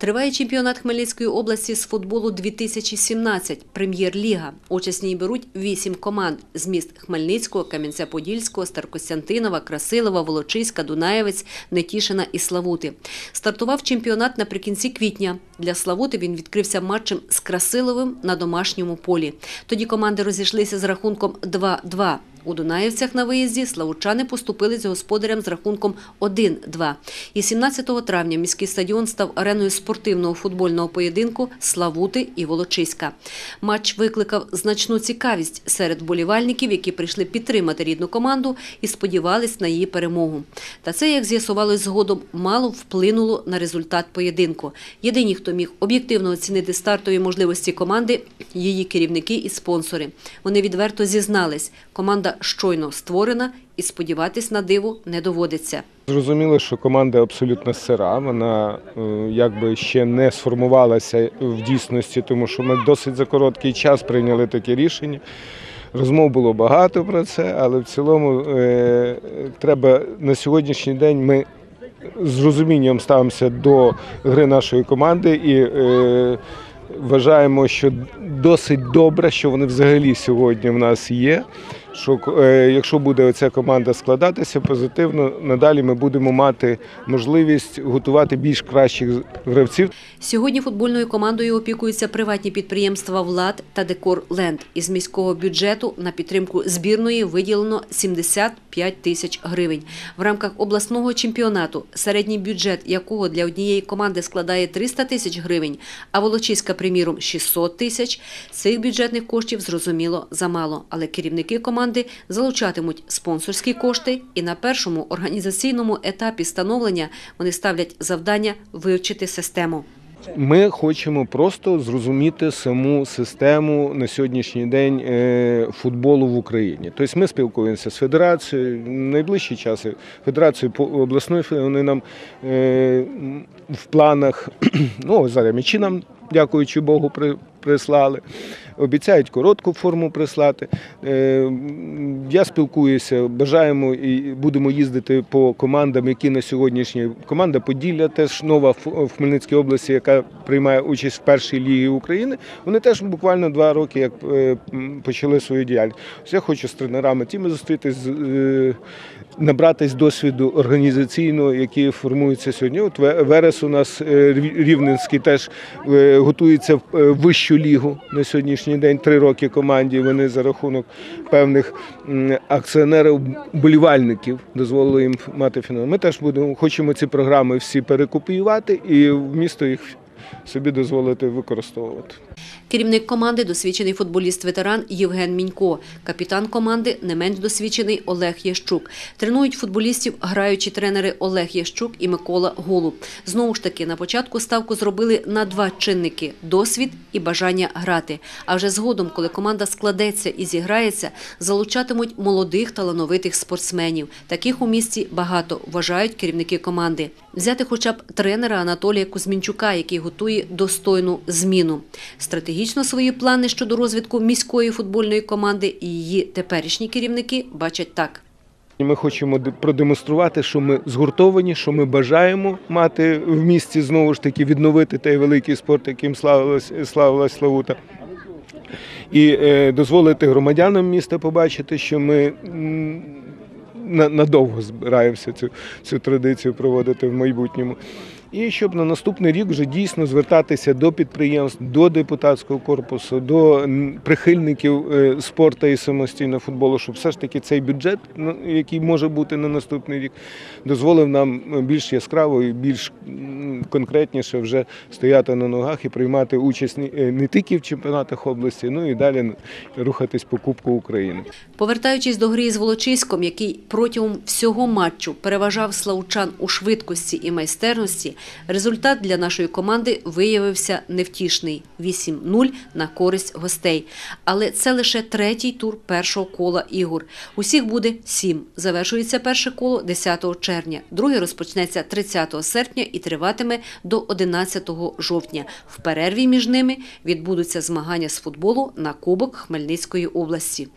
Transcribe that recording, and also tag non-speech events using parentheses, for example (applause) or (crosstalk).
Триває чемпіонат Хмельницької області з футболу 2017, прем'єр-ліга. Участь ній беруть вісім команд з міст Хмельницького, Кам'янця-Подільського, Старкостянтинова, Красилова, Волочиська, Дунаєвець, Нетішина і Славути. Стартував чемпіонат наприкінці квітня. Для Славути він відкрився матчем з Красиловим на домашньому полі. Тоді команди розійшлися з рахунком 2-2. У Дунаєвцях на виїзді славучани поступили з господарям з рахунком 1-2. І 17 травня міський стадіон став ареною спортивного футбольного поєдинку Славути і Волочиська. Матч викликав значну цікавість серед болівальників, які прийшли підтримати рідну команду і сподівались на її перемогу. Та це, як з'ясувалось згодом, мало вплинуло на результат поєдинку. Єдині, хто міг об'єктивно оцінити стартові можливості команди, її керівники і спонсори. Вони відверто зізнались, команда щойно створена і сподіватись на диво не доводиться. Зрозуміло, що команда абсолютно сира. Вона е, якби ще не сформувалася в дійсності, тому що ми досить за короткий час прийняли таке рішення. Розмов було багато про це, але в цілому е, треба на сьогоднішній день ми з розумінням ставимося до гри нашої команди і е, вважаємо, що досить добре, що вони взагалі сьогодні в нас є. Що е, якщо буде оця команда складатися позитивно, надалі ми будемо мати можливість готувати більш кращих гравців. Сьогодні футбольною командою опікуються приватні підприємства «Влад» та «Декор Ленд». Із міського бюджету на підтримку збірної виділено 75 тисяч гривень. В рамках обласного чемпіонату, середній бюджет якого для однієї команди складає 300 тисяч гривень, а Волочиська, приміром, 600 тисяч, цих бюджетних коштів, зрозуміло, замало. Але керівники команди залучатимуть спонсорські кошти і на першому організаційному етапі становлення вони ставлять завдання вивчити систему. Ми хочемо просто зрозуміти саму систему на сьогоднішній день е, футболу в Україні. Тобто ми спілкуємося з федерацією. Найближчі часи федерацією фе- вони нам е, в планах, (clears throat) ну зараз м'ячі нам, дякуючи Богу, при- прислали. Обіцяють коротку форму прислати. Е, Я спілкуюся, бажаємо і будемо їздити по командам, які на сьогоднішній команда Поділля, теж нова в Хмельницькій області, яка приймає участь в першій лігі України. Вони теж буквально два роки як е, почали свою діяльність. Я хочу з тренерами тіми зустрітись, е, набратись досвіду організаційного, який формується сьогодні. От Верес у нас Рівненський теж готується в вищу лігу на сьогоднішній день. Три роки команді. Вони за рахунок певних акціонерів, болівальників дозволили їм мати фінал. Ми теж будемо хочемо ці програми всі перекопіювати і в місто їх собі дозволити використовувати. Керівник команди – досвідчений футболіст-ветеран Євген Мінько. Капітан команди – не менш досвідчений Олег Ящук. Тренують футболістів граючі тренери Олег Ящук і Микола Голуб. Знову ж таки, на початку ставку зробили на два чинники – досвід і бажання грати. А вже згодом, коли команда складеться і зіграється, залучатимуть молодих талановитих спортсменів. Таких у місті багато, вважають керівники команди. Взяти хоча б тренера Анатолія Кузьмінчука, який готує достойну зміну. Стратегічно свої плани щодо розвитку міської футбольної команди і її теперішні керівники бачать так. Ми хочемо продемонструвати, що ми згуртовані, що ми бажаємо мати в місті знову ж таки відновити той великий спорт, яким славилась, славилась Славута. І е, дозволити громадянам міста побачити, що ми на- надовго збираємося цю, цю традицію проводити в майбутньому. І щоб на наступний рік вже дійсно звертатися до підприємств, до депутатського корпусу, до прихильників е, спорту і самостійного футболу, щоб все ж таки цей бюджет, який може бути на наступний рік, дозволив нам більш яскраво і більш конкретніше вже стояти на ногах і приймати участь не- е, тільки в чемпіонатах області, ну і далі рухатись по Кубку України. Повертаючись до гри з Волочиськом, який протягом всього матчу переважав славучан у швидкості і майстерності, результат для нашої команди виявився невтішний – 8-0 на користь гостей. Але це лише третій тур першого кола ігор. Усіх буде сім. Завершується перше коло 10 червня. Друге розпочнеться 30 серпня і триватиме до 11 жовтня. В перерві між ними відбудуться змагання з футболу на Кубок Хмельницької області.